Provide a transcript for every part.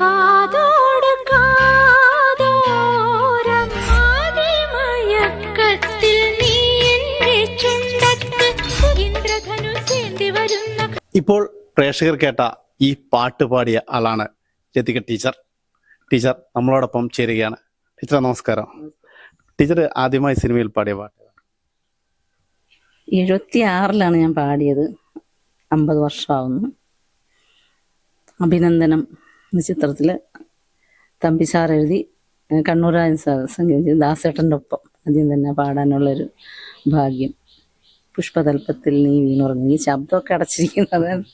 കാതോട് കാതോരം ആദിമയക്കത്തിൽ നീ എന്റെ ചുണ്ടത്ത് ഇന്ദ്രധനുസേന്തി വരുന്ന ഇപ്പോൾ പ്രേക്ഷകർ കേട്ട ഈ പാട്ട് പാടിയ ആളാണ് ലതിക ടീച്ചർ. ടീച്ചർ നമ്മളോടൊപ്പം ചേരുകയാണ്. ടീച്ചർ നമസ്കാരം. ടീച്ചർ ആദ്യമായി സിനിമയിൽ പാടിയ പാട്ട്. എഴുപത്തി ആറിലാണ് ഞാൻ പാടിയത്. അമ്പത് വർഷമാവുന്നു. അഭിനന്ദനം. എന്ന ചിത്രത്തിൽ തമ്പി സാർ എഴുതി കണ്ണൂരായ സാർ സംഗീതം ദാസേട്ടന്റെ ഒപ്പം ആദ്യം തന്നെ പാടാനുള്ളൊരു ഭാഗ്യം. പുഷ്പതൽപ്പത്തിൽ നീ വീണുറങ്ങി. ഈ ശബ്ദമൊക്കെ അടച്ചിരിക്കുന്നത്.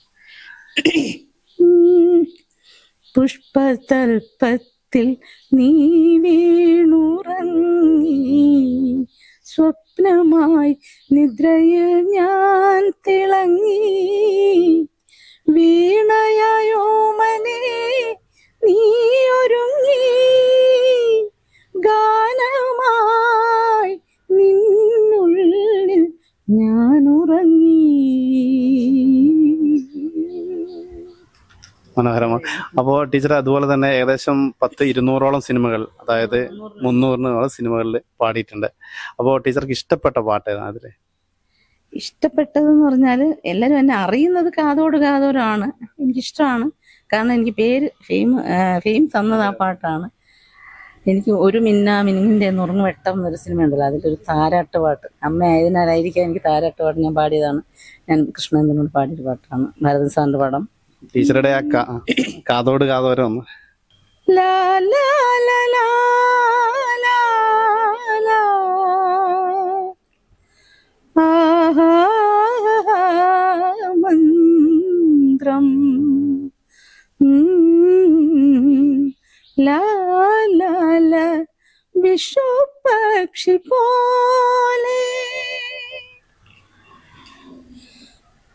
പുഷ്പതൽപ്പത്തിൽ നീ വീണുറങ്ങി. സ്വപ്നമായി നിദ്രയിൽ ഞാൻ തിളങ്ങി. വീണയായോമനെ നീ ഒരുങ്ങി. ഗാനമായി നിന്നുള്ളിൽ ഞാൻ ഉറങ്ങി മനോഹരമാണ്. അപ്പോൾ ടീച്ചർ അതുപോലെ തന്നെ ഏകദേശം പത്ത് ഇരുന്നൂറോളം സിനിമകൾ അതായത് മുന്നൂറിനോളം സിനിമകളിൽ പാടിയിട്ടുണ്ട്. അപ്പോൾ ടീച്ചർക്ക് ഇഷ്ടപ്പെട്ട പാട്ട് ഏതാണ് ഇഷ്ടപ്പെട്ടതെന്ന് പറഞ്ഞാൽ എല്ലാവരും എന്നെ അറിയുന്നത് കാതോട് കാതോരാണ്. എനിക്കിഷ്ടമാണ്. കാരണം എനിക്ക് പേര് ഫെയിം ഫെയിം തന്നത് ആ പാട്ടാണ്. എനിക്ക് ഒരു മിന്ന മിനിങ്ങിന്റെ നുറുങ്ങ് വെട്ടം എന്നൊരു സിനിമ ഉണ്ടല്ലോ അതിലൊരു താരാട്ട് പാട്ട്. അമ്മ ആയതിനാലായിരിക്കാം എനിക്ക് താരാട്ട് പാട്ട് ഞാൻ പാടിയതാണ്. ഞാൻ കൃഷ്ണേന്ദ്രനോട് പാടിയൊരു പാട്ടാണ് ഭാരതൻ സാറിന്റെ പടം. ടീച്ചറുടെ ആ കാതോട് കാതോരം ആഹ ലാ ലാ ലാ ലാ ലാ ലാ ലാ ലാ വിഷുപക്ഷി പോലെ.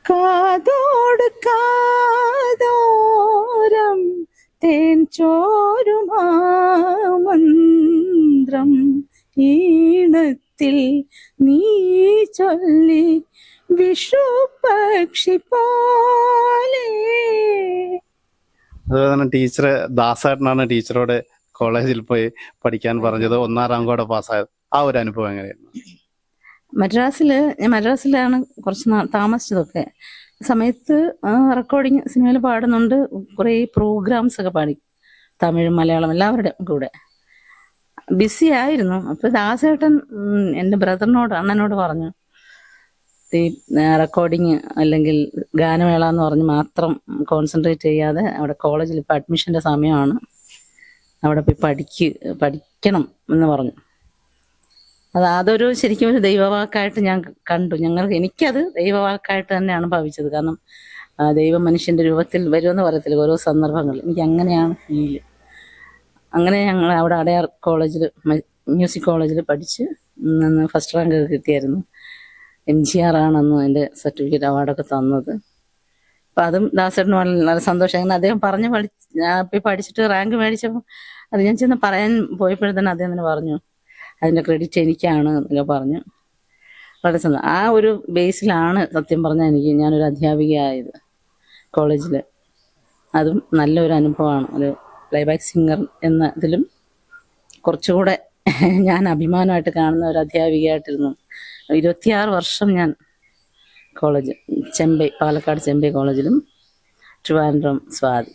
കാതോട് കാതോരം തേൻ ചോരുമാമന്ത്രം ഈണത്തിൽ നീ ചൊല്ലി വിഷു പക്ഷി പോലെ. അതുപോലെ തന്നെ ടീച്ചർ ദാസേട്ടനാണ് ടീച്ചറോട് കോളേജിൽ പോയി പഠിക്കാൻ പറഞ്ഞത്. ഒന്നാം റാങ്കോടെ പാസ്സായത്. ആ ഒരു അനുഭവം എങ്ങനെയായിരുന്നു? മദ്രാസിൽ ഞാൻ മദ്രാസിലാണ് കുറച്ച് താമസിച്ചതൊക്കെ. സമയത്ത് റെക്കോർഡിങ് സിനിമയിൽ പാടുന്നുണ്ട്. കുറേ പ്രോഗ്രാംസ് ഒക്കെ പാടി. തമിഴ് മലയാളം എല്ലാവരുടെയും കൂടെ. ബിസി ആയിരുന്നു. അപ്പോൾ ദാസേട്ടൻ എന്റെ ബ്രദറിനോട് അണ്ണനോട് പറഞ്ഞു ഈ റെക്കോർഡിങ് അല്ലെങ്കിൽ ഗാനമേള എന്ന് പറഞ്ഞ് മാത്രം കോൺസെൻട്രേറ്റ് ചെയ്യാതെ അവിടെ കോളേജിൽ ഇപ്പോൾ അഡ്മിഷന്റെ സമയമാണ്. അവിടെ പോയി പഠിക്ക് പഠിക്കണം എന്ന് പറഞ്ഞു. അത് അതൊരു ശരിക്കും ഒരു ദൈവവാക്കായിട്ട് ഞാൻ കണ്ടു. ഞങ്ങൾക്ക് എനിക്കത് ദൈവവാക്കായിട്ട് തന്നെയാണ് ഭാവിച്ചത് കാരണം ദൈവം മനുഷ്യന്റെ രൂപത്തിൽ വരുമെന്ന് പറയത്തില്ല ഓരോ സന്ദർഭങ്ങളിൽ. എനിക്ക് അങ്ങനെയാണ് ഫീൽ അങ്ങനെ ഞങ്ങൾ അവിടെ അടയാർ കോളേജിൽ മ്യൂസിക് കോളേജിൽ പഠിച്ച് ഫസ്റ്റ് റാങ്ക് കിട്ടിയായിരുന്നു. എം ജി ആർ ആണെന്ന് അതിന്റെ സർട്ടിഫിക്കറ്റ് അവാർഡൊക്കെ തന്നത്. അപ്പം അതും ദാസേട്ടന് വളരെ നല്ല സന്തോഷം. അങ്ങനെ അദ്ദേഹം പറഞ്ഞ് പഠി ഞാൻ പോയി പഠിച്ചിട്ട് റാങ്ക് മേടിച്ചപ്പോൾ അത് ഞാൻ ചെന്ന് പറയാൻ പോയപ്പോഴത്തന്നെ അദ്ദേഹം തന്നെ പറഞ്ഞു. അതിന്റെ ക്രെഡിറ്റ് എനിക്കാണ് എന്നൊക്കെ പറഞ്ഞു. വളരെ സന്തോഷം ആ ഒരു ബേസിലാണ് സത്യം പറഞ്ഞാൽ എനിക്ക് ഞാനൊരു അധ്യാപികയായത് കോളേജിൽ അതും നല്ലൊരു അനുഭവമാണ്. ഒരു പ്ലേബാക്ക് സിംഗർ എന്നതിലും കുറച്ചുകൂടെ ഞാൻ അഭിമാനമായിട്ട് കാണുന്ന ഒരു അധ്യാപികയായിട്ടിരുന്നു. ഇരുപത്തിയാറ് വർഷം ഞാൻ കോളേജ് ചെമ്പൈ പാലക്കാട് ചെമ്പൈ കോളേജിലും ട്രിവാൻഡ്രം സ്വാതി.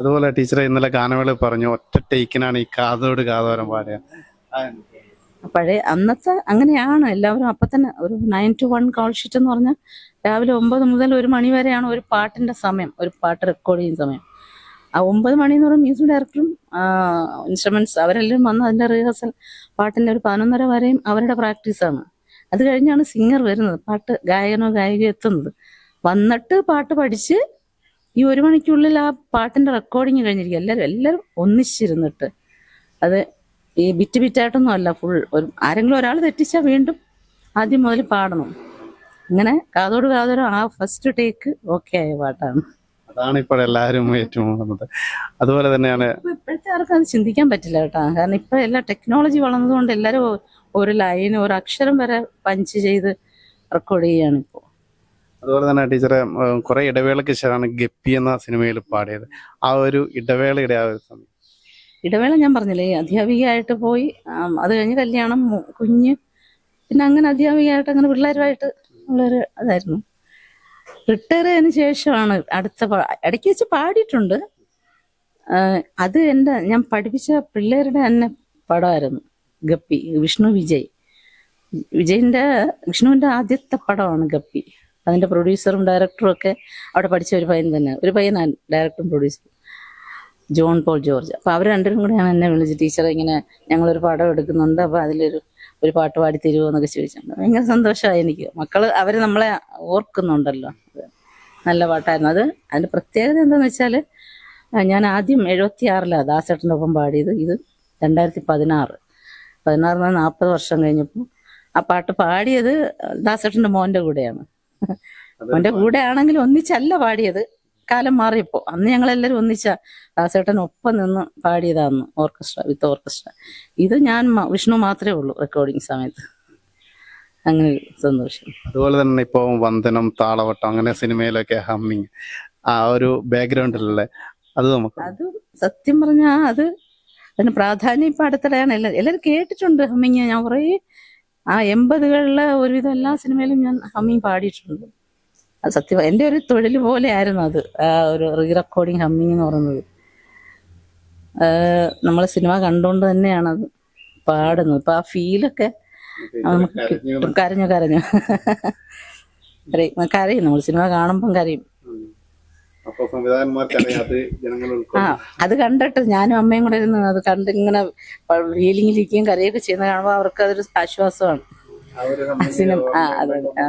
അതുപോലെ ടീച്ചറെ ഇന്നലെ ഗാനമേള പറഞ്ഞു ഒറ്റ ടേക്കിനാണ് ഈ കാതോട് കാതോരം പാടുക. പഴയ അന്നത്തെ അങ്ങനെയാണ്. എല്ലാവരും അപ്പം തന്നെ ഒരു nine to one call sheet എന്ന് പറഞ്ഞാൽ രാവിലെ ഒമ്പത് മുതൽ ഒരു മണി വരെയാണ് ഒരു പാട്ടിന്റെ സമയം ഒരു പാട്ട് റെക്കോർഡ് ചെയ്യുന്ന സമയം. ഒമ്പത് മണി എന്ന് പറയുമ്പോൾ മ്യൂസിക് ഡയറക്ടറും ഇൻസ്ട്രുമെന്റ്സ് അവരെല്ലാം വന്ന് അതിന്റെ റിഹേഴ്സൽ പാട്ടിന്റെ ഒരു പതിനൊന്നര വരെയും അവരുടെ പ്രാക്ടീസാണ് അത് കഴിഞ്ഞാണ് സിംഗർ വരുന്നത് പാട്ട് ഗായകനോ ഗായികയോ എത്തുന്നത്. വന്നിട്ട് പാട്ട് പഠിച്ച് ഈ ഒരു മണിക്കുള്ളിൽ ആ പാട്ടിന്റെ റെക്കോർഡിങ് കഴിഞ്ഞിരിക്കും. എല്ലാവരും എല്ലാവരും ഒന്നിച്ചിരുന്നിട്ട്. അത് ഈ ബിറ്റ് ബിറ്റായിട്ടൊന്നും അല്ല ഫുൾ ഒരു ആരെങ്കിലും ഒരാൾ തെറ്റിച്ചാൽ വീണ്ടും ആദ്യം മുതൽ പാടണം. ഇങ്ങനെ കാതോട് കാതോട് ആ ഫസ്റ്റ് ടേക്ക് ഓക്കെ ആയ പാട്ടാണ്. അതാണ് ഇപ്പോൾ എല്ലാവരും ഏറ്റുമുട്ടുന്നത്. അതുപോലെ തന്നെയാണ് ഇപ്പൊ ഇപ്പോഴത്തെ ആർക്കും അത് ചിന്തിക്കാൻ പറ്റില്ല കേട്ടോ. കാരണം ഇപ്പൊ എല്ലാ ടെക്നോളജി വളർന്നതുകൊണ്ട് എല്ലാവരും ഒരു ലൈൻ ഒരു അക്ഷരം വരെ പഞ്ച് ചെയ്ത് റെക്കോർഡ് ചെയ്യാണ് ഇപ്പോൾ അതുപോലെ തന്നെ ടീച്ചറെ കുറെ ഇടവേളയ്ക്ക് ശേഷമാണ് ഗപ്പി എന്ന സിനിമയിൽ പാടിയത്. ആ ഒരു ഇടവേളയുടെ ആ ഒരു സമയം. ഇടവേള ഞാൻ പറഞ്ഞില്ലേ അധ്യാപികയായിട്ട് പോയി അത് കഴിഞ്ഞ് കല്യാണം കുഞ്ഞ് പിന്നെ അങ്ങനെ അധ്യാപികയായിട്ട് അങ്ങനെ പിള്ളേരുമായിട്ട് ഉള്ളൊരു അതായിരുന്നു റിട്ടയർ ചെയ്തതിന് ശേഷമാണ് അടുത്ത ഇടയ്ക്ക് വെച്ച് പാടിയിട്ടുണ്ട്. അത് എന്റെ ഞാൻ പഠിപ്പിച്ച പിള്ളേരുടെ തന്നെ പടമായിരുന്നു. ഗപ്പി വിഷ്ണു വിജയ്. വിജയിന്റെ വിഷ്ണുവിന്റെ ആദ്യത്തെ പടമാണ് ഗപ്പി. അതിന്റെ പ്രൊഡ്യൂസറും ഡയറക്ടറും ഒക്കെ അവിടെ പഠിച്ച ഒരു പയ്യൻ തന്നെ. ഒരു പയ്യനാണ് ഡയറക്ടറും പ്രൊഡ്യൂസറും. ജോൺ പോൾ ജോർജ്. അപ്പോൾ അവർ രണ്ടുപേരും കൂടെയാണ് എന്നെ വിളിച്ച് ടീച്ചർ ഇങ്ങനെ ഞങ്ങളൊരു പടം എടുക്കുന്നുണ്ട്. അപ്പോൾ അതിലൊരു ഒരു പാട്ട് പാടി തരുമോ എന്നൊക്കെ ചോദിച്ചിട്ടുണ്ട്. ഭയങ്കര സന്തോഷമായി എനിക്ക്. മക്കൾ അവർ നമ്മളെ ഓർക്കുന്നുണ്ടല്ലോ. നല്ല പാട്ടായിരുന്നു. അത് അതിന്റെ പ്രത്യേകത എന്താണെന്ന് വെച്ചാൽ ഞാൻ ആദ്യം എഴുപത്തി ആറിലാണ് ദാസേട്ടന്റെ ഒപ്പം പാടിയത്. ഇത് രണ്ടായിരത്തി പതിനാറ് പതിനാറിന് നാൽപ്പത് വർഷം കഴിഞ്ഞപ്പോൾ ആ പാട്ട് പാടിയത് ദാസേട്ടന്റെ മോന്റെ കൂടെയാണ്. മോന്റെ കൂടെ ആണെങ്കിലും ഒന്നിച്ചല്ല പാടിയത്. കാലം മാറിയപ്പോൾ അന്ന് ഞങ്ങൾ ഞങ്ങളെല്ലാവരും ഒന്നിച്ച ദാസേട്ടൻ ഒപ്പം നിന്ന് പാടിയതാന്ന് ഓർക്കസ്ട്ര വിത്ത് ഓർക്കസ്ട്ര. ഇത് ഞാൻ വിഷ്ണു മാത്രമേ ഉള്ളൂ റെക്കോർഡിങ് സമയത്ത്. അങ്ങനെ സന്തോഷം. അതുപോലെ തന്നെ ഇപ്പോൾ വന്ദനം താളവട്ടം അങ്ങനെ സിനിമയിലൊക്കെ ഹമ്മിങ് ആ ഒരു ബാക്ക്ഗ്രൗണ്ടിലല്ലേ അത് നമുക്ക് അത് സത്യം പറഞ്ഞാ അത് അതിന് പ്രാധാന്യം ഇപ്പൊ അടുത്തിടെയാണ്. എല്ലാവരും എല്ലാവരും കേട്ടിട്ടുണ്ട് ഹമ്മിങ്. ഞാൻ കുറേ ആ എൺപതുകളിലെ ഒരുവിധം എല്ലാ സിനിമയിലും ഞാൻ ഹമ്മിങ് പാടിയിട്ടുണ്ട്. അത് സത്യം എന്റെ ഒരു തൊഴിൽ പോലെ ആയിരുന്നു അത്. ആ ഒരു റീ റെക്കോർഡിങ് ഹമ്മിങ് എന്ന് പറയുന്നത്. നമ്മൾ സിനിമ കണ്ടുകൊണ്ട് തന്നെയാണ് അത് പാടുന്നത്. ഇപ്പൊ ആ ഫീലൊക്കെ നമുക്ക് കരഞ്ഞു കരഞ്ഞു കരയും. നമ്മൾ സിനിമ കാണുമ്പം കരയും. അപ്പൊ ആ അത് കണ്ടിട്ട് ഞാനും അമ്മയും കൂടെ ഇരുന്ന് അത് കണ്ട് ഇങ്ങനെ ഫീലിംഗിലിരിക്കുകയും കരയൊക്കെ ചെയ്യുന്ന കാണുമ്പോൾ അവർക്ക് അതൊരു ആശ്വാസമാണ് സിനിമ ആ അതെ ആ.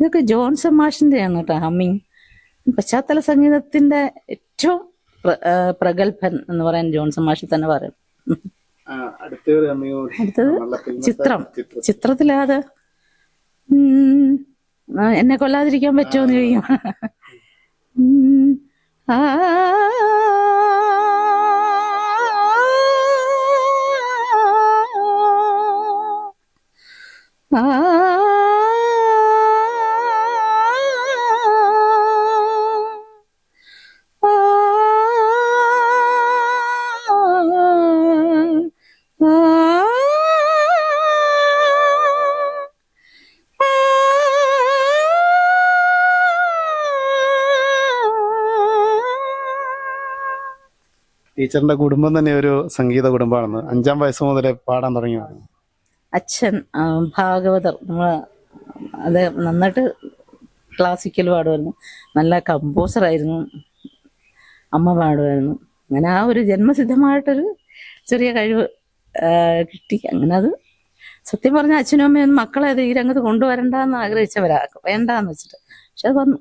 ഇതൊക്കെ ജോൺസൺ മാഷിന്റെയാണ് കേട്ടോ ഹമ്മിങ്. പശ്ചാത്തല സംഗീതത്തിന്റെ ഏറ്റവും പ്രഗത്ഭൻ എന്ന് പറയാൻ ജോൺസൺ മാഷിൽ തന്നെ പറയും. അടുത്തത് ചിത്രം. ചിത്രം. ചിത്രത്തിലാത് എന്നെ കൊല്ലാതിരിക്കാൻ പറ്റുമോ എന്ന് ചോദിക്കും. ആ ടീച്ചറിന്റെ കുടുംബം തന്നെ ഒരു സംഗീത കുടുംബമാണെന്ന് അഞ്ചാം വയസ്സ് മുതലേ പാടാൻ തുടങ്ങിയതാണ്. അച്ഛൻ ഭാഗവതർ നമ്മൾ അത് നന്നായിട്ട് ക്ലാസിക്കൽ പാടുമായിരുന്നു. നല്ല കമ്പോസറായിരുന്നു അമ്മ പാടുമായിരുന്നു. അങ്ങനെ ആ ഒരു ജന്മസിദ്ധമായിട്ടൊരു ചെറിയ കഴിവ് കിട്ടി. അങ്ങനെ അത് സത്യം പറഞ്ഞ അച്ഛനും അമ്മയും മക്കളെ അത് ഈ രംഗത്ത് കൊണ്ടുവരണ്ടെന്ന് ആഗ്രഹിച്ചവരാ. വേണ്ടാന്ന് വെച്ചിട്ട്. പക്ഷെ അത് വന്നു.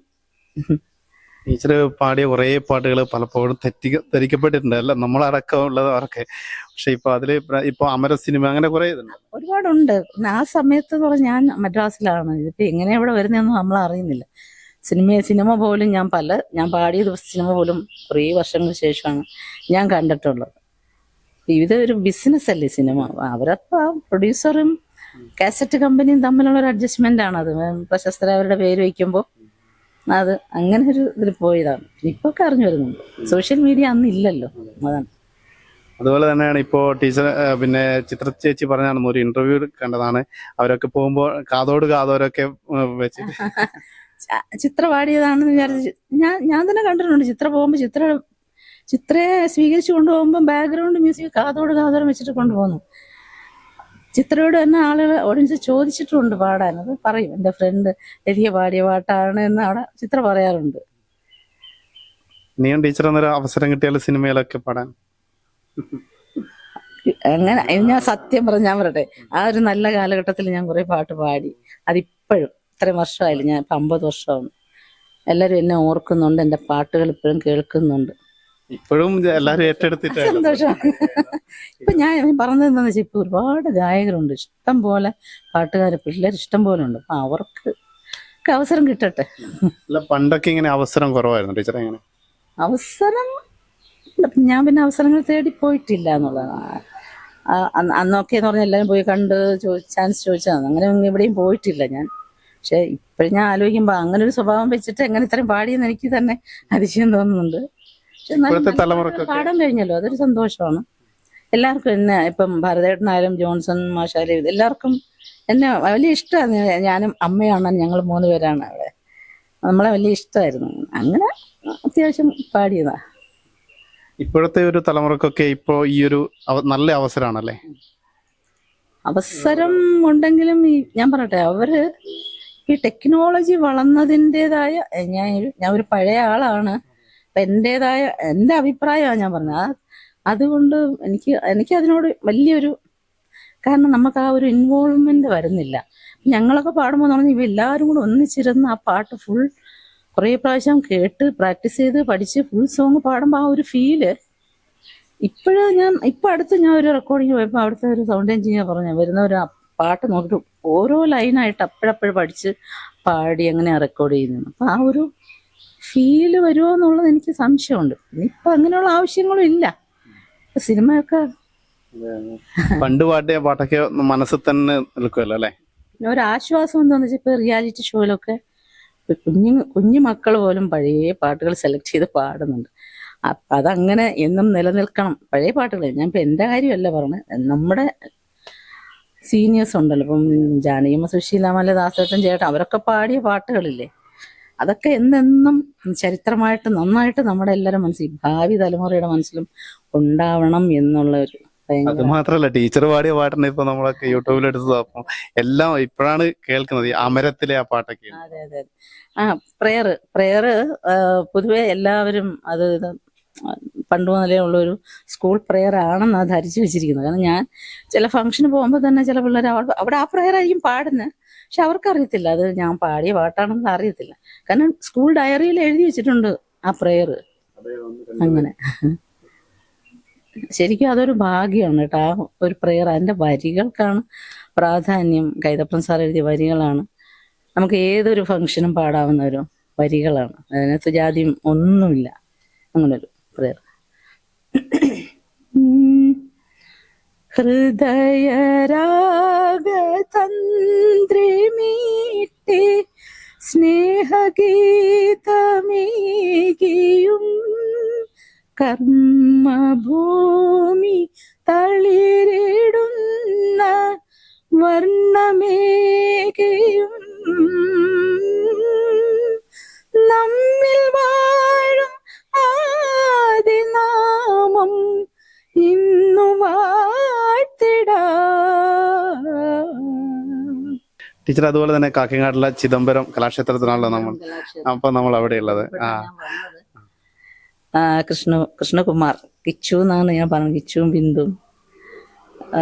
ടീച്ചർ പാടിയ കുറേ പാട്ടുകൾ പലപ്പോഴും തെറ്റി ധരിക്കപ്പെട്ടിട്ടുണ്ട്. അല്ല നമ്മളടക്കമുള്ളവരൊക്കെ പക്ഷെ ഇപ്പൊ അതിൽ ഇപ്പൊ അമര സിനിമ അങ്ങനെ കുറെ ഇതുണ്ട്. ഒരുപാടുണ്ട്. ആ സമയത്ത് ഞാൻ മദ്രാസിലാണ്. ഇതിപ്പോ എങ്ങനെ ഇവിടെ വരുന്നതെന്ന് നമ്മൾ അറിയുന്നില്ല സിനിമ സിനിമ പോലും ഞാൻ പല ഞാൻ പാടിയ ദിവസം സിനിമ പോലും കുറേ വർഷങ്ങൾക്ക് ശേഷമാണ് ഞാൻ കണ്ടിട്ടുള്ളത്. ഇത് ഒരു ബിസിനസ് അല്ലേ സിനിമ. അവരപ്പോ പ്രൊഡ്യൂസറും കാസറ്റ് കമ്പനിയും തമ്മിലുള്ള ഒരു അഡ്ജസ്റ്റ്മെന്റ് ആണ് അത് പ്രശസ്തരായവരുടെ പേര് വയ്ക്കുമ്പോൾ അത് അങ്ങനെ ഒരു ഇതിൽ പോയതാണ്. ഇപ്പൊ ഒക്കെ അറിഞ്ഞു വരുന്നുണ്ട്. സോഷ്യൽ മീഡിയ അന്ന് ഇല്ലല്ലോ. അതാണ്. അതുപോലെ തന്നെയാണ് ഇപ്പോൾ ടീച്ചർ പിന്നെ ചിത്ര ചേച്ചി പറഞ്ഞാണ് ഒരു ഇന്റർവ്യൂ കണ്ടതാണ്. അവരൊക്കെ പോകുമ്പോൾ കാതോട് കാതോരൊക്കെ വെച്ച് വെച്ചിട്ട്. ചിത്ര പാടിയതാണെന്ന് വിചാരിച്ച് ഞാൻ ഞാൻ തന്നെ കണ്ടിട്ടുണ്ട്. ചിത്ര പോകുമ്പോൾ ചിത്ര ചിത്രയെ സ്വീകരിച്ചു കൊണ്ടുപോകുമ്പോൾ ബാക്ക്ഗ്രൗണ്ട് മ്യൂസിക് കാതോട് കാതോരം വെച്ചിട്ട് കൊണ്ടുപോകുന്നു. ചിത്രയോട് തന്നെ ആളുകൾ ഓഡിയൻസ് ചോദിച്ചിട്ടുണ്ട് പാടാൻ. അത് പറയും. എന്റെ ഫ്രണ്ട് എരിയ പാടിയ പാട്ടാണ് എന്ന് അവിടെ ചിത്ര പറയാറുണ്ട്. നീയും ടീച്ചർ എന്നൊരു അവസരം കിട്ടിയാൽ സിനിമയിലൊക്കെ പാടാൻ. അങ്ങനെ ഞാൻ സത്യം പറഞ്ഞ ഞാൻ പറയട്ടെ. ആ ഒരു നല്ല കാലഘട്ടത്തിൽ ഞാൻ കുറെ പാട്ട് പാടി. അതിപ്പോഴും ഇത്രയും വർഷമായില്ല. ഞാൻ ഇപ്പം അമ്പത് വർഷമാണ് എല്ലാവരും എന്നെ ഓർക്കുന്നുണ്ട്. എന്റെ പാട്ടുകൾ ഇപ്പോഴും കേൾക്കുന്നുണ്ട്. ഇപ്പോഴും എല്ലാരും ഏറ്റെടുത്തിട്ട് സന്തോഷമാണ്. ഇപ്പൊ ഞാൻ പറഞ്ഞത് എന്താണെന്ന് വെച്ചാൽ ഇപ്പൊ ഒരുപാട് ഗായകരുണ്ട്. ഇഷ്ടം പോലെ പാട്ടുകാർ പിള്ളേർ ഇഷ്ടം പോലെ ഉണ്ട്. അപ്പൊ അവർക്ക് അവസരം കിട്ടട്ടെ. അല്ല പണ്ടൊക്കെ ഇങ്ങനെ അവസരം കുറവായിരുന്നു ടീച്ചർ എങ്ങനെ? അവസരം? ഞാൻ പിന്നെ അവസരങ്ങൾ തേടി പോയിട്ടില്ല എന്നുള്ളതാണ്. അന്നൊക്കെ എന്ന് പറഞ്ഞാൽ എല്ലാവരും പോയി കണ്ട് ചാൻസ് ചോദിച്ചതാണ് അങ്ങനെ എവിടെയും പോയിട്ടില്ല ഞാൻ. പക്ഷെ ഇപ്പോഴും ഞാൻ ആലോചിക്കുമ്പോൾ അങ്ങനെ ഒരു സ്വഭാവം വെച്ചിട്ട് എങ്ങനെ ഇത്രയും പാടിയെന്ന് എനിക്ക് തന്നെ അതിശയം തോന്നുന്നുണ്ട്. ഇപ്പോഴത്തെ പാടാൻ കഴിഞ്ഞല്ലോ. അതൊരു സന്തോഷമാണ്. എല്ലാവർക്കും എന്നെ ഇപ്പം ഭരതേട്ടനായാലും ജോൺസൺ മാഷായാലും എല്ലാവർക്കും എന്നെ വലിയ ഇഷ്ടമാണ്. ഞാനും അമ്മയാണ് ഞങ്ങൾ മൂന്ന് പേരാണ് അവിടെ. നമ്മളെ വലിയ ഇഷ്ടമായിരുന്നു. അങ്ങനെ അത്യാവശ്യം പാടിയതാ. ഇപ്പോഴത്തെ ഒരു തലമുറക്കൊക്കെ ഇപ്പോ ഈ ഒരു നല്ല അവസരമാണല്ലേ? അവസരം ഉണ്ടെങ്കിലും ഈ ഞാൻ പറയട്ടെ അവർ ഈ ടെക്നോളജി വളർന്നതിന്റെതായ ഞാൻ ഞാൻ ഒരു പഴയ ആളാണ്. അപ്പൊ എന്റെതായ എന്റെ അഭിപ്രായമാണ് ഞാൻ പറഞ്ഞത്. അതുകൊണ്ട് എനിക്ക് എനിക്ക് അതിനോട് വലിയൊരു കാരണം നമുക്ക് ആ ഒരു ഇൻവോൾവ്മെന്റ് വരുന്നില്ല. ഞങ്ങളൊക്കെ പാടുമ്പോൾ പറഞ്ഞാൽ ഇവ എല്ലാവരും കൂടെ ഒന്നിച്ചിരുന്ന് ആ പാട്ട് ഫുൾ കുറേ പ്രാവശ്യം കേട്ട് പ്രാക്ടീസ് ചെയ്ത് പഠിച്ച് ഫുൾ സോങ് പാടുമ്പോൾ ആ ഒരു ഫീൽ ഇപ്പോഴ് ഞാൻ ഇപ്പൊ അടുത്ത് ഞാൻ ഒരു റെക്കോർഡിങ് പോയപ്പോൾ അവിടുത്തെ ഒരു സൗണ്ട് എഞ്ചിനീയർ പറഞ്ഞു വരുന്ന ഒരു പാട്ട് നോക്കിയിട്ട് ഓരോ ലൈനായിട്ട് അപ്പോഴപ്പോഴും പഠിച്ച് പാടി അങ്ങനെ റെക്കോർഡ് ചെയ്യുന്നു അപ്പൊ ആ ഒരു ഫീൽ വരുമോ എന്നുള്ളത് എനിക്ക് സംശയമുണ്ട്. ഇപ്പൊ അങ്ങനെയുള്ള ആവശ്യങ്ങളും ഇല്ല. സിനിമയൊക്കെ പണ്ട് പാട്ടിയ പാട്ടൊക്കെ മനസ്സിൽ തന്നെ നിൽക്കുമല്ലോ അല്ലെ? ഒരാശ്വാസം എന്താണെന്ന് വെച്ചാൽ ഇപ്പൊ റിയാലിറ്റി ഷോയിലൊക്കെ കുഞ്ഞു കുഞ്ഞു മക്കൾ പോലും പഴയ പാട്ടുകൾ സെലക്ട് ചെയ്ത് പാടുന്നുണ്ട്. അപ്പൊ അതങ്ങനെ എന്നും നിലനിൽക്കണം. പഴയ പാട്ടുകൾ. ഞാൻ ഇപ്പൊ എന്റെ കാര്യമല്ല പറഞ്ഞത് നമ്മുടെ സീനിയേഴ്സ് ഉണ്ടല്ലോ. ഇപ്പം ജാനകിയമ്മ സുശീലാമല്ല ദാസേട്ടൻ ചേട്ടൻ അവരൊക്കെ പാടിയ പാട്ടുകളില്ലേ? അതൊക്കെ എന്നെന്നും ചരിത്രമായിട്ട് നന്നായിട്ട് നമ്മുടെ എല്ലാവരും മനസ്സിൽ ഭാവി തലമുറയുടെ മനസ്സിലും ഉണ്ടാവണം എന്നുള്ള ഒരു അത് മാത്രല്ല ടീച്ചർ പാടിയ പാട്ടിന് ഇപ്പൊ നമ്മളൊക്കെ യൂട്യൂബിൽ എടുത്തത്. അപ്പം എല്ലാം ഇപ്പോഴാണ് കേൾക്കുന്നത് അമരത്തിലെ ആ പാട്ടൊക്കെ. അതെ അതെ ആ പ്രെയർ പ്രെയർ പൊതുവെ എല്ലാവരും അത് പണ്ട് മുതലേ ഉള്ള ഒരു സ്കൂൾ പ്രെയർ ആണെന്നാണ് ധരിച്ചു വെച്ചിരിക്കുന്നത്. കാരണം ഞാൻ ചില ഫംഗ്ഷന് പോകുമ്പോൾ തന്നെ ചില പിള്ളേർ അവിടെ അവിടെ ആ പ്രെയർ ആയിരിക്കും പാടുന്നത് പക്ഷെ അവർക്കറിയത്തില്ല. അത് ഞാൻ പാടിയ പാട്ടാണെന്ന് അറിയത്തില്ല. കാരണം സ്കൂൾ ഡയറിയിൽ എഴുതി വെച്ചിട്ടുണ്ട് ആ പ്രെയർ അങ്ങനെ. ശരിക്കും അതൊരു ഭാഗ്യമാണ് കേട്ടോ. ആ ഒരു പ്രെയർ അതിന്റെ വരികൾക്കാണ് പ്രാധാന്യം. കൈതപ്പൻ സാർ എഴുതിയ വരികളാണ്. നമുക്ക് ഏതൊരു ഫംഗ്ഷനും പാടാവുന്ന ഒരു വരികളാണ്. അതിനകത്ത് ജാതിയും ഒന്നുമില്ല. അങ്ങനൊരു പ്രെയർ ഹൃദയരാഗതന്ത്രിമീട്ടി സ്നേഹഗീതമേകിയും കർമ്മഭൂമി തളിരിടുന്ന വർണമേകയും ടീച്ചർ അതുപോലെ തന്നെ കാക്കങ്ങാടിലെ ചിദംബരം കലാക്ഷേത്രത്തിനാണല്ലോ നമ്മൾ. അപ്പൊ നമ്മൾ അവിടെ ഉള്ളത്. ആ. കൃഷ്ണ കൃഷ്ണകുമാർ. കിച്ചു എന്നാണ് ഞാൻ പറഞ്ഞത്. കിച്ചുവും ബിന്ദുവും.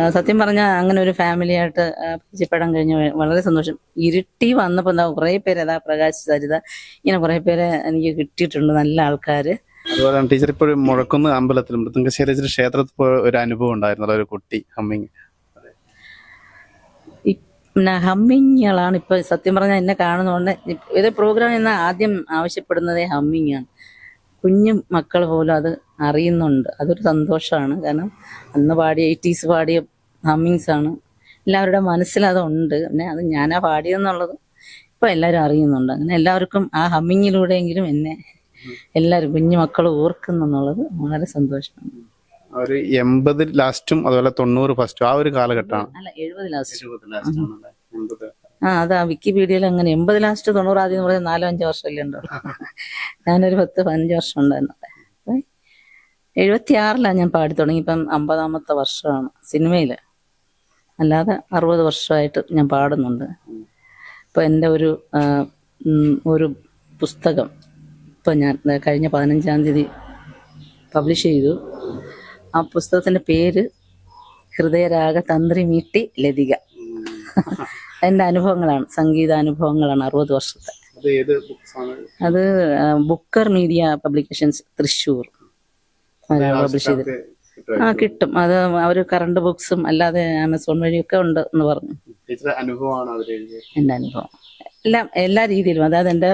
സത്യം പറഞ്ഞാൽ അങ്ങനെ ഒരു ഫാമിലിയായിട്ട് പരിചയപ്പെടാൻ കഴിഞ്ഞ വളരെ സന്തോഷം. ഇരുട്ടി വന്നപ്പോൾ എന്താ കുറേ പേര് അതാ പ്രകാശ് സരിത ഇങ്ങനെ കുറേ പേരെ എനിക്ക് കിട്ടിയിട്ടുണ്ട് നല്ല ആൾക്കാർ അതുപോലെ ടീച്ചർ ഇപ്പോഴും മുഴക്കുന്ന അമ്പലത്തിൽ മൃദംഗശേരി ക്ഷേത്രത്തിൽ പോയ ഒരു അനുഭവം ഉണ്ടായിരുന്നല്ലോ ഒരു കുട്ടി ഹമ്മിങ്. പിന്നെ ഹമ്മിങ്ങുകളാണ് ഇപ്പൊ സത്യം പറഞ്ഞാൽ എന്നെ കാണുന്നതുകൊണ്ട് ഇത് പ്രോഗ്രാം എന്ന ആദ്യം ആവശ്യപ്പെടുന്നത് ഹമ്മിങ് ആണ് കുഞ്ഞു മക്കൾ പോലും അത് അറിയുന്നുണ്ട്. അതൊരു സന്തോഷമാണ് കാരണം അന്ന് പാടിയ എയ്റ്റീസ് പാടിയ ഹമ്മിങ്സ് ആണ്. എല്ലാവരുടെ മനസ്സിലതുണ്ട് പിന്നെ അത് ഞാനാ പാടിയെന്നുള്ളത് ഇപ്പൊ എല്ലാവരും അറിയുന്നുണ്ട്. അങ്ങനെ എല്ലാവർക്കും ആ ഹമ്മിങ്ങിലൂടെയെങ്കിലും എന്നെ എല്ലാവരും കുഞ്ഞു മക്കൾ ഓർക്കുന്നുള്ളത് വളരെ സന്തോഷമാണ്. ഒരു എൺപത് ലാസ്റ്റും അതുപോലെ തൊണ്ണൂറ് ഫസ്റ്റും ആ ഒരു കാലഘട്ടമാണ്. അല്ല എഴുപത് ലാസ്റ്റ്. ആ അതാ വിക്കിപീഡിയയിൽ അങ്ങനെ എൺപത് ലാസ്റ്റ് തൊണ്ണൂറ് ആദ്യം പറഞ്ഞ പറയുന്നത് നാലോ അഞ്ചോ വർഷമല്ലേ ഉണ്ടോ ഞാനൊരു പത്ത് പതിനഞ്ച് വർഷം ഉണ്ടായിരുന്നു. എഴുപത്തി ആറിലാണ് ഞാൻ പാടി തുടങ്ങി. ഇപ്പം അമ്പതാമത്തെ വർഷമാണ് സിനിമയിൽ അല്ലാതെ അറുപത് വർഷമായിട്ട് ഞാൻ പാടുന്നുണ്ട്. ഇപ്പം എന്റെ ഒരു ഒരു പുസ്തകം ഇപ്പം ഞാൻ കഴിഞ്ഞ പതിനഞ്ചാം തീയതി പബ്ലിഷ് ചെയ്തു. ആ പുസ്തകത്തിന്റെ പേര് ഹൃദയരാഗ തന്ത്രി മീട്ടി ലതിക. എന്റെ അനുഭവങ്ങളാണ് സംഗീതാനുഭവങ്ങളാണ് അറുപത് വർഷത്തെ. അത് Booker media publications Thrissur. Publish ചെയ്ത്. ആ കിട്ടും. അത് അവർ കറണ്ട് ബുക്സും അല്ലാതെ ആമസോൺ വഴിയൊക്കെ ഉണ്ട് എന്ന് പറഞ്ഞു. എന്റെ അനുഭവം. എല്ലാം എല്ലാ രീതിയിലും അതായത് എന്റെ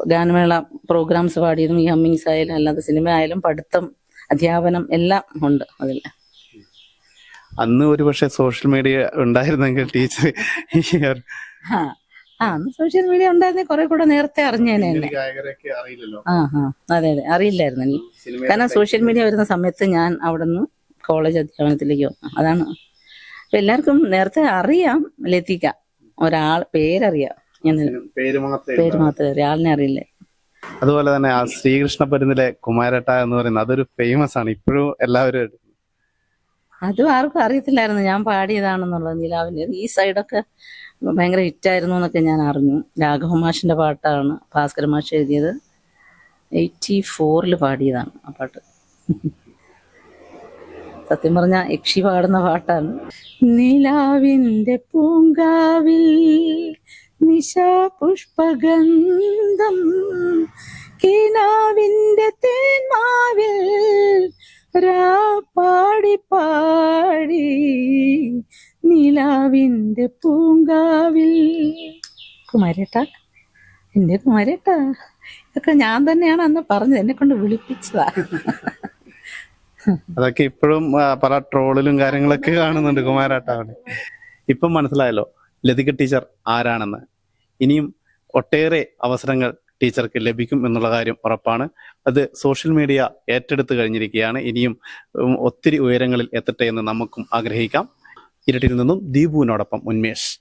ഗാനമേള പ്രോഗ്രാംസ് പാടിയതും ഈ ഹമ്മിങ്സ് ആയാലും അല്ലാതെ സിനിമ ആയാലും പഠിത്തം അധ്യാപനം എല്ലാം ഉണ്ട് അതിൽ. അന്ന് ഒരു പക്ഷേ സോഷ്യൽ മീഡിയ ഉണ്ടായിരുന്നെങ്കിൽ ടീച്ചർ ആ അന്ന് സോഷ്യൽ മീഡിയ ഉണ്ടായിരുന്നെ കുറെ കൂടെ നേരത്തെ അറിഞ്ഞേനെ ആ ആ അതെ അതെ. അറിയില്ലായിരുന്നു എനിക്ക്. കാരണം സോഷ്യൽ മീഡിയ വരുന്ന സമയത്ത് ഞാൻ അവിടെ നിന്ന് കോളേജ് അധ്യാപനത്തിലേക്ക് വന്നു. അതാണ്. അപ്പൊ എല്ലാവർക്കും നേരത്തെ അറിയാം ലതിക. ഒരാൾ പേരറിയാം. ഞാൻ പേര് മാത്രമേ പേര് അറിയില്ലേ അറിയാം. ആളിനെ അറിയില്ല. അതുപോലെ തന്നെ ആ ശ്രീകൃഷ്ണ പരുന്നിലെ കുമാരട്ട എന്ന് പറയുന്നത് അതൊരു ഫേമസ് ആണ്. ഇപ്പോഴും എല്ലാവരും അത് ആർക്കും അറിയത്തില്ലായിരുന്നു. ഞാൻ പാടിയതാണെന്നുള്ളത് നിലാവിന്റെ. ഈ സൈഡൊക്കെ ഭയങ്കര ഹിറ്റായിരുന്നു എന്നൊക്കെ ഞാൻ അറിഞ്ഞു. രാഘവ മാഷിന്റെ പാട്ടാണ് ഭാസ്കര മാഷ് എഴുതിയത്. എയ്റ്റി ഫോറിൽ പാടിയതാണ് ആ പാട്ട്. സത്യം പറഞ്ഞ യക്ഷി പാടുന്ന പാട്ടാണ്. നിലാവിന്റെ പൂങ്കാവിൽ നിശാപുഷ്പഗന്ധം കിനാവിന്റെ തേന്മാവിൽ പാടി പാടി നിലാവിന്റെ പൂങ്കാവിൽ. കുമാരേട്ട എന്റെ കുമാരേട്ട ഇതൊക്കെ ഞാൻ തന്നെയാണ് അന്ന് പറഞ്ഞത് എന്നെ കൊണ്ട് വിളിപ്പിച്ചതാ. അതൊക്കെ ഇപ്പോഴും പല ട്രോളിലും കാര്യങ്ങളൊക്കെ കാണുന്നുണ്ട് കുമാരാട്ടാവണി ഇപ്പം മനസ്സിലായല്ലോ. ലതിക ടീച്ചർ ആരാണെന്ന്. ഇനിയും ഒട്ടേറെ അവസരങ്ങൾ ടീച്ചർക്ക് ലഭിക്കും എന്നുള്ള കാര്യം ഉറപ്പാണ്. അത് സോഷ്യൽ മീഡിയ ഏറ്റെടുത്ത് കഴിഞ്ഞിരിക്കുകയാണ്. ഇനിയും ഒത്തിരി ഉയരങ്ങളിൽ എത്തട്ടെ എന്ന് നമുക്കും ആഗ്രഹിക്കാം. ഇരട്ടിയിൽ നിന്നും ദീപുവിനോടൊപ്പം ഉന്മേഷ്.